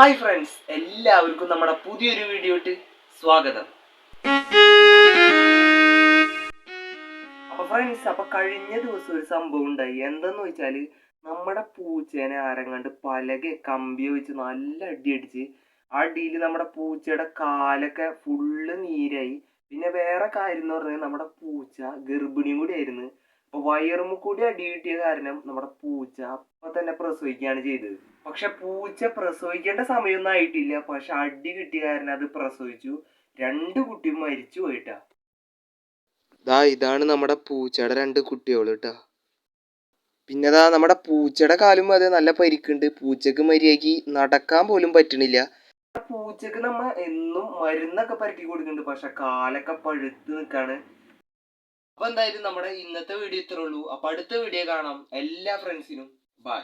Hi friends എല്ലാവർക്കും നമ്മുടെ പുതിയൊരു വീഡിയോട്ട് സ്വാഗതം. അപ്പൊ ഫ്രണ്ട്സ് അപ്പൊ കഴിഞ്ഞ ദിവസം ഒരു സംഭവം ഉണ്ടായി. എന്തെന്ന് വെച്ചാൽ നമ്മുടെ പൂച്ചേനെ ആരങ്ങാണ്ട് പലകെ കമ്പി വെച്ച് നല്ല അടി അടിച്ച് ആ അടിയിൽ നമ്മുടെ പൂച്ചയുടെ കാലൊക്കെ ഫുള്ള് നീരായി. പിന്നെ വേറെ കാര്യം എന്ന് പറഞ്ഞാൽ നമ്മുടെ പൂച്ച ഗർഭിണിയും കൂടി ആയിരുന്നു. അപ്പൊ വയറും കൂടി അടി കിട്ടിയ കാരണം നമ്മുടെ പൂച്ച അപ്പൊ തന്നെ പ്രസവിക്കുകയാണ് ചെയ്തത്. പക്ഷെ പൂച്ച പ്രസവിക്കേണ്ട സമയമൊന്നും ആയിട്ടില്ല. പക്ഷെ അടി കിട്ടിയ കാരണം അത് പ്രസവിച്ചു. രണ്ട് കുട്ടി മരിച്ചു പോയിട്ടാ. ദാ ഇതാണ് നമ്മുടെ പൂച്ചയുടെ രണ്ട് കുട്ടികൾ കേട്ടാ പിന്നെ ദാ നമ്മുടെ പൂച്ചയുടെ കാലും അതെ നല്ല പരിക്കുണ്ട്. പൂച്ചക്ക് മര്യാദയ്ക്ക് നടക്കാൻ പോലും പറ്റണില്ല. പൂച്ചക്ക് നമ്മ എന്നും മരുന്നൊക്കെ പരട്ടി കൊടുക്കുന്നുണ്ട്. പക്ഷെ കാലൊക്കെ പഴുത്ത് നിൽക്കാണ് അപ്പൊ എന്തായാലും നമ്മുടെ ഇന്നത്തെ വീഡിയോ ഇത്രേ ഉള്ളൂ. അപ്പൊ അടുത്ത വീഡിയോ കാണാം. എല്ലാ ഫ്രണ്ട്സിനും ബൈ